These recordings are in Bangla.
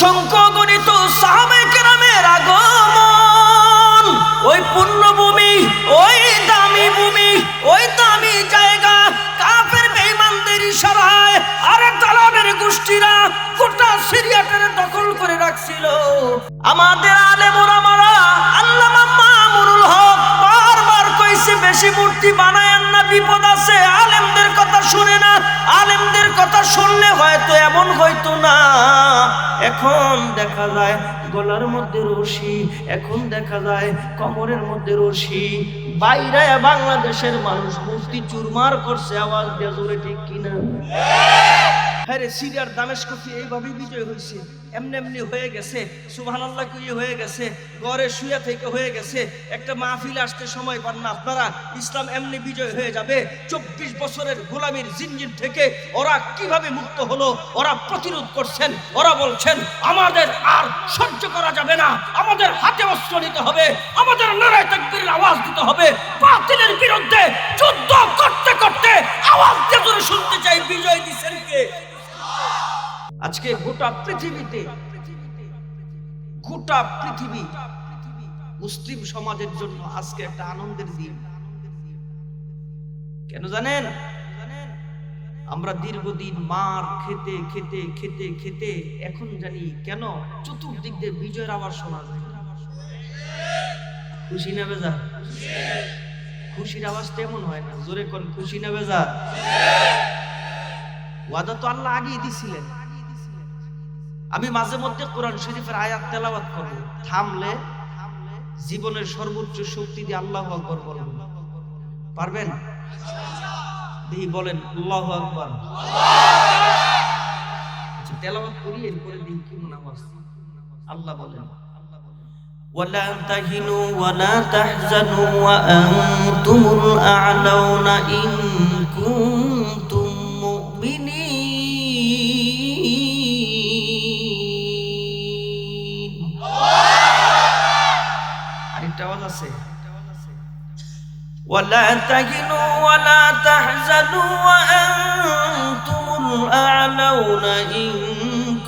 অসংখ্য গণিত সাহাবে কেরামের আগমন। ওই পুণ্যভূমি ওই দামি ভূমি, ওই দামি জায়গা, কাফের বেঈমানদের ইশারায় আরে দালালের গোষ্ঠীরা গোটা সিরিয়াটার দখল করে রাখছিল। আমাদের আলেম ওলামারা আল্লামা মামুনুল হক বারবার কইছে, বেশি মূর্তি বানায়েন না, বিপদ আছে কথা শুনে না, আলেমদের কথা শুনলে হয়তো এমন হয়তো না। এখন দেখা যায়, গলার মধ্যে রশি, এখন দেখা যায়, কমরের মধ্যে রশি বাইরে বাংলাদেশের মানুষ মূর্তি চুরমার করছে, আওয়াজ দিয়ে জোরে ঠিক কিনা? হ্যাঁ সিরিয়ার দামেস্ক কি এইভাবেই বিজয় হয়েছে? এমনি এমনি হয়ে গেছে হয়ে গেছে? শুয়ে থেকে হয়ে গেছে, একটা মাহফিল আসতে সময় পান না। আপনারা, ইসলাম এমনি বিজয় হয়ে যাবে। চব্বিশ বছরের গোলামির জিনজিন থেকে ওরা কীভাবে মুক্ত হলো, ওরা প্রতিরোধ করছেন, ওরা বলছেন, আমাদের আর সহ্য করা যাবে না। আমাদের হাতে অস্ত্র নিতে হবে, আমাদের লড়াই তাকবীরের আওয়াজ দিতে হবে বাতিলের বিরুদ্ধে যুদ্ধ করতে করতে আওয়াজ দিয়ে ধরে শুনতে চাই বিজয় দিছেন কে আজকে গোটা পৃথিবীতে, গোটা পৃথিবী মুসলিম সমাজের জন্য আজকে একটা আনন্দের দিন। কেন জানেন? আমরা দীর্ঘদিন মার খেতে খেতে খেতে খেতে, এখন জানি কেন চতুর্দিক দিয়ে বিজয়ের আওয়াজ শোনা যায়। খুশি না বেজা খুশির আওয়াজ তেমন হয় না, জোরে কোন, খুশি না বেজা ওয়াদা তো আল্লাহ আগেই দিছিলেন। আমি মাঝে মধ্যে কোরআন শরীফের আয়াত তেলাওয়াত করব। থামলে জীবনের সর্বোচ্চ শক্তি দিয়ে আল্লাহ আকবর বলব। পারবেন? দেখি বলেন, আল্লাহ আকবর। আচ্ছা তেলাওয়াত করি, এরপরে দেখি কি মনে আল্লাহ বলেন ولا تهنوا ولا تحزنوا وأنتم الأعلون إن كنتم مؤمنين আরেকটা আওয়াজ আছে ولا تهنوا ولا تحزنوا وأنتم الأعلون إن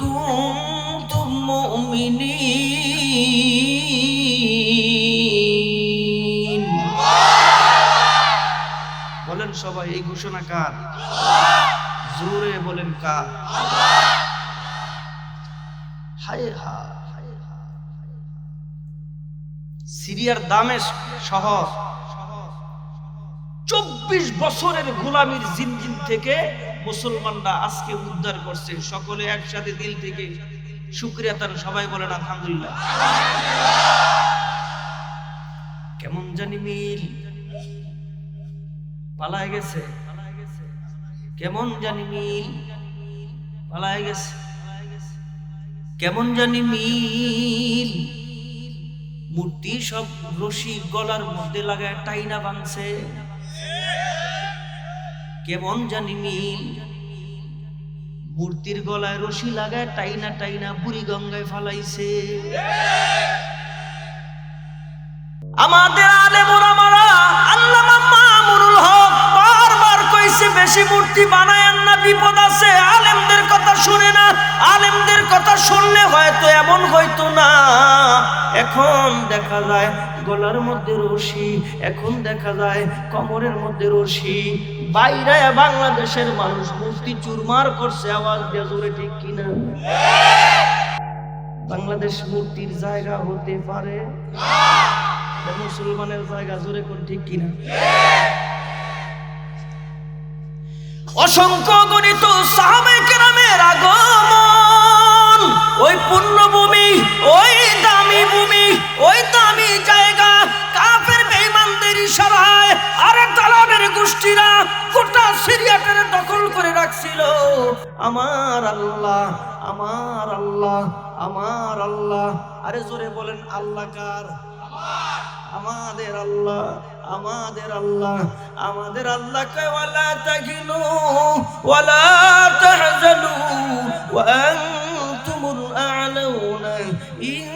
كنتم مؤمنين সবাই এই ঘোষণা কার? জোরে বলেন কার? সিরিয়ার দামেশ শহর চব্বিশ বছরের গোলামির জিনজিন থেকে মুসলমানরা আজকে উদ্ধার করছে। সকলে একসাথে দিল থেকে শুক্রিয়া তার সবাই বলেন আলহামদুলিল্লাহ। কেমন জানি মিল? গেছে। কেমন জানি মিল? গেছে। কেমন জানি মিল? মূর্তি সব রশি গলার মধ্যে লাগায় টাইনা বাংছে কেমন জানি মিল? মূর্তির গলায় রশি লাগায় টাইনা টাইনা বুড়ি গঙ্গায় ফালাইছে। আমাদের আলে বেশি মূর্তি বানায়েন না বিপদ আছে। আলেমদের কথা শুনে না। আলেমদের কথা শুনলে হয়তো এমন হয়তো না। এখন দেখা যায় গলার মধ্যে রশি, এখন দেখা যায় কমরের মধ্যে রশি। বাইরে বাংলাদেশের মানুষ মূর্তি চুরমার করছে, আওয়াজ দিয়ে জোরে ঠিক কিনা? বাংলাদেশ মূর্তির জায়গা হতে পারে মুসলমানের জায়গা জোরে কোন ঠিক কিনা? অসংখ্য গণিত সাহাবে আগমন। ওই পুণ্যভূমি ওই দামি ভূমি, ওই দামি জায়গা, কাফের বেঈমানদের ইশারায় আরে দালালের গোষ্ঠীরা গোটা সিরিয়াটার দখল করে রাখছিল। আমার আল্লাহ আমার আল্লাহ আমার আল্লাহ। আরে জোরে বলেন, আল্লাহ কার? আমাদের আল্লাহ। আমাদের আল্লাহ আমাদের আল্লাহ ওয়ালা তাহিনু ওয়ালা তাহজানু, ওয়া আনতুমুল আ'লাউনা ইন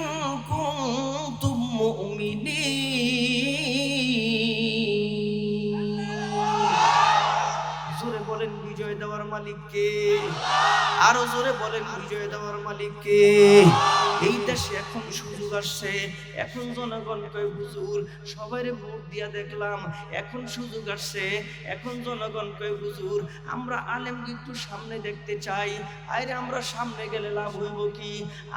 কুনতুম মুমিনিন। জোরে বলেন, বিজয় দেওয়ার মালিক কে কে আরও জোরে বলেন বিজয় দেওয়ার মালিক কে এই দেশে এখন সুযোগ আসছে। এখন জনগণ কয়, হুজুর, সবাইরে ভোট দিয়া দেখলাম, এখন সুযোগ আসছে। এখন জনগণ কয়, হুজুর, আমরা আলেম কিন্তু সামনে দেখতে চাই। আরে আমরা সামনে গেলে লাভ হইব কি?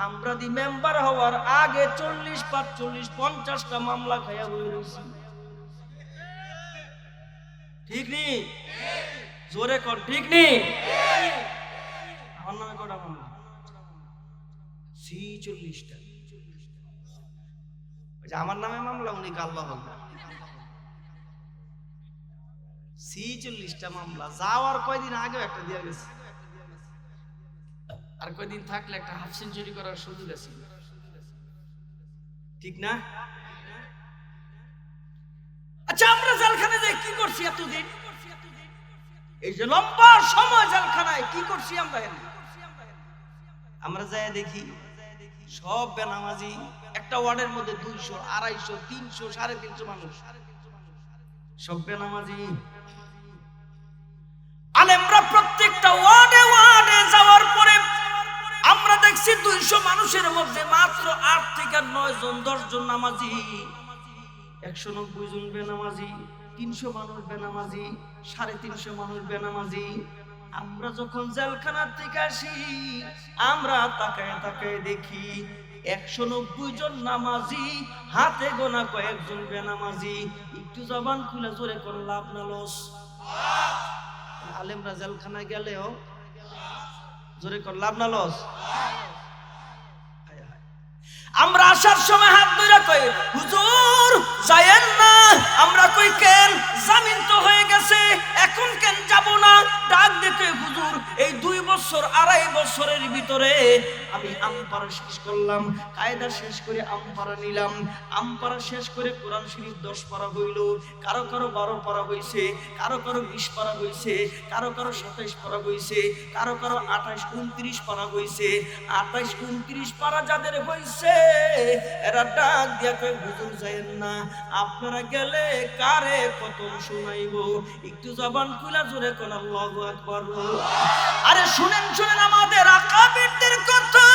আমরা দি মেম্বার হওয়ার আগে চল্লিশ, পাঁচচল্লিশ, পঞ্চাশটা মামলা খাইয়া হয়ে রয়েছি ঠিক নেই জোরে কর, ঠিক নেই আমার নামে কটা মামলা সি চল্লিশটা আমার নামে মামলা উনি গাল্লা বলবেন সি চল্লিশটা মামলা যাওয়ার কয়দিন আগেও একটা দিয়ে গেছে। আর কয়দিন থাকলে একটা হাফ সেঞ্চুরি করার সুযোগ আছে। ঠিক না? আচ্ছা আমরা জেলখানে যাই কি করছি এতদিন? এই যে লম্বা সময় জেলখানায় কি করছি আমরা এখানে? আমরা যাই দেখি, সব বেনামাজি একটা ওয়ার্ডের মধ্যে দুইশো, আড়াইশো, তিনশো, সাড়ে তিনশো মানুষ। সব বেনামাজি। আলেমরা প্রত্যেকটা ওয়ার্ডে ওয়ার্ডে যাওয়ার পরে আমরা দেখছি দুইশো মানুষের মধ্যে মাত্র আট থেকে নয় জন, দশ জন নামাজি। একশো নব্বই জন বেনামাজি, তিনশো মানুষ বেনামাজি, সাড়ে তিনশো মানুষ বেনামাজি আমরা যখন জেলখানার থেকে আসি, আমরা তাকে তাকে দেখি একশো নব্বই জন নামাজি, হাতে গোনা কয়েকজন বেনামাজি। একটু জবান খুলে জোরে করে লাভ না লস। আলেমরা জেলখানায় গেলেও জোরে কর লাভ না লস? আমরা আসার সময় হাত ধরে কই, হুজুর যায়েন না। আমরা কই, কেন? জামিন তো হয়ে গেছে। এখন কেন যাব না? ডাক দেখে হুজুর, এই দুই বছর, আড়াই বছরের ভিতরে আমি আমপারা শেষ করলাম। কায়দা শেষ করে আমপারা নিলাম। আমপারা শেষ করে কোরআন শরীফ দশ পারা হইল। কারও কারও বারো পারা হইছে, কারও কারও বিশ পারা হইছে, কারও কারও সাতাইশ পারা হইছে, কারও কারও আঠাইশ উনত্রিশ পারা হইছে। আঠাইশ উনত্রিশ পারা যাদের হইছে এরা ডাক দিয়া কই হুজুর যায়েন না, আপনারা গেলে কারে কত শোনাইব? একটু জবান খুলা জোরে কোন, আল্লাহু আকবার। আরে শুনেন শুনেন আমাদের আকাবিরদের কথা।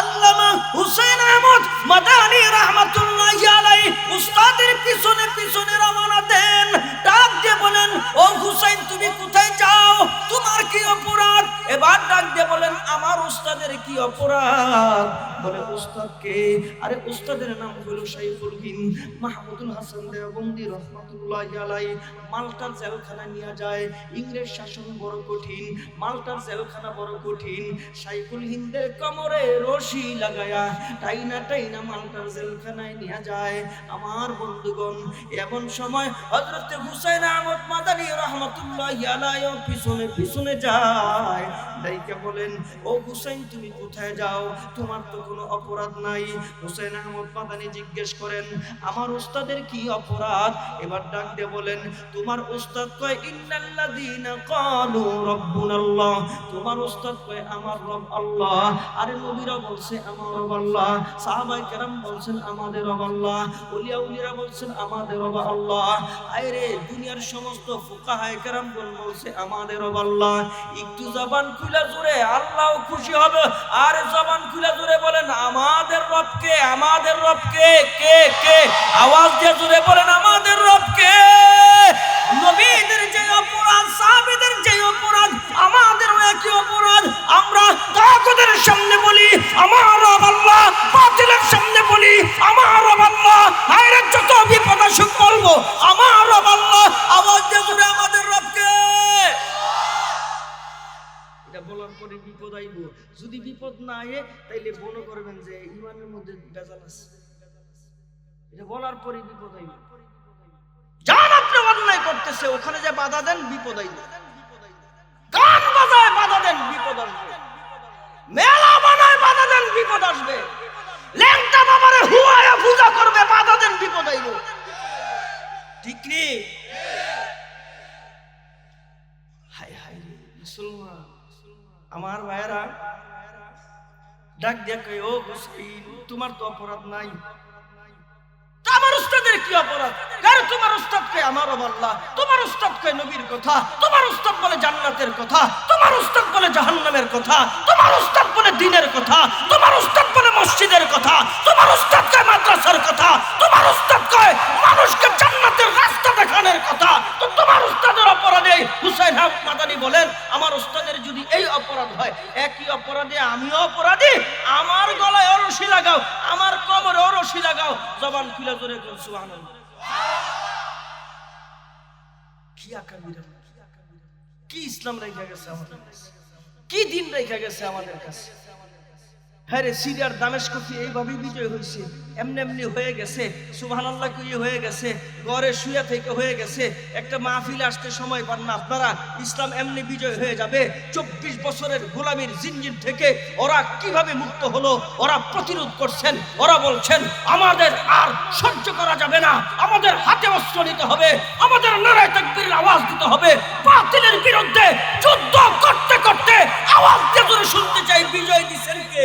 আল্লামা হুসেন আহমদ মাদানী রাহমাতুল্লাহি আলাইহি উস্তাদের পিছনে পিছনে রওনা দেন। ডাক দিয়ে বলেন, ও হুসাইন তুমি কোথায় যাও? তোমার কি অপরাধ? এবার ডাক দিয়ে বলেন, আমার উস্তাদের কি অপরাধ? বলে, উস্তাদ কে? আরে, উস্তাদের নাম হলো সাইফুল হিন্দ মাহমুদুল হাসান দেওবন্দি রহমাতুল্লাহি আলাইহি। মাল্টার জেলখানা নিয়ে যায়। ইংরেজ শাসন বড় কঠিন। মাল্টার জেলখানা বড় কঠিন। সাইফুল হিন্দের কোমরে রশি লাগায়া টাইনা টাইনা মাল্টার জেলখানায় নিয়ে যায়। আমার বন্ধুগণ, এমন সময় হযরতে হুসাইন আহমদ মাদানী রহমাতুল্লাহি আলাইহি পিছনে পিছনে যায়। দাইকা বলেন, ও হুসাইন, তুমি কোথায় যাও? তোমার তো কোনো অপরাধ নাই। হুসাইন আহমদ মাদানী জিজ্ঞেস করেন, আমার উস্তাদের কি অপরাধ? এবার ডাক দিয়ে বলেন, তোমার উস্তাদ কয়, ইন্নাল্লাযীনা ক্বালু রাব্বুনাল্লাহ। তোমার উস্তাদ কয়, আমার রব আল্লাহ। আরে নবীরা বলছে, আমার রব আল্লাহ। সাহাবায়ে কেরাম বলছেন, আমাদের রব আল্লাহ। ওলিয়া উলিরা বলছেন, আমাদের রব আল্লাহ। আরে দুনিয়ার সমস্ত ফুকাহায়ে কেরামগণ বলছে, আমাদের রব আল্লাহ একটু জবান খুলে জুড়ে আল্লাহ খুশি হবে। আর জবান খুলে জুড়ে বলেন, আমাদের রবকে আমাদের রবকে, কে কে? আওয়াজ দিয়ে জুড়ে বলেন পরে বিপদ আইব। যদি বিপদ না আয়ে, তাইলে মনে করবেন যে ইমানের মধ্যে বেজাল আছে। এটা বলার পরে বিপদ আইব। যান আপনি অন্যায় করতেছে, ওখানে যে বাধা দেন, বিপদ আইব। গান বাজায় বাধা দেন, বিপদ আসবে। মেলা বানায় বাধা দেন, বিপদ আসবে। আমার ভাইয়েরা ডাক দেখ ও হুসাইন তোমার তো অপরাধ নাই। উস্তাদের কি অপরাধ? কারণ তোমার উস্তাদকে আমারও আল্লাহ তোমার উস্তাদকে নবীর কথা? তোমার উস্তাদ বলে জান্নাতের কথা? তোমার উস্তাদ বলে জাহান্নামের কথা? তোমার উস্তাদ বলে দিনের কথা? তোমার উস্তাদ বলে মসজিদের কথা? তোমার উস্তাদ কয় মাদ্রাসার কথা? তোমার উস্তাদ কয় মানুষকে জান্নাতের রাস্তা দেখানোর কথা? তো তোমার উস্তাদের অপরাধে হুসাইন হক মাদানি বলেন, আমার উস্তাদের যদি এই অপরাধ হয়, একই অপরাধে আমিও অপরাধী। আমার গলায় অরশি লাগাও, আমার রশি লাগাও। জবান খুলে জোরে সুবহানাল্লাহ। কি আকামিরা কি ইসলাম রেখে গেছে আমাদের কি দিন রেখে গেছে আমাদের কাছে। হ্যাঁ রে সিরিয়ার দামেশকফি এইভাবেই বিজয় হয়েছে? এমনি এমনি হয়ে গেছে সুবহান আল্লাহ কুই হয়ে গেছে, ঘরে শুয়ে থেকে হয়ে গেছে, একটা মাহফিল আসতে সময় পান না। আপনারা, ইসলাম এমনি বিজয় হয়ে যাবে, চব্বিশ বছরের গোলামীর জিনজিন থেকে ওরা কীভাবে মুক্ত হলো, ওরা প্রতিরোধ করছেন, ওরা বলছেন, আমাদের আর সহ্য করা যাবে না, আমাদের হাতে অস্ত্র নিতে হবে, আমাদের নারায় তাকবীরের আওয়াজ দিতে হবে, বাতিলের বিরুদ্ধে যুদ্ধ করতে করতে আওয়াজ দিয়ে শুনতে চাই বিজয় দিচ্ছেন কে?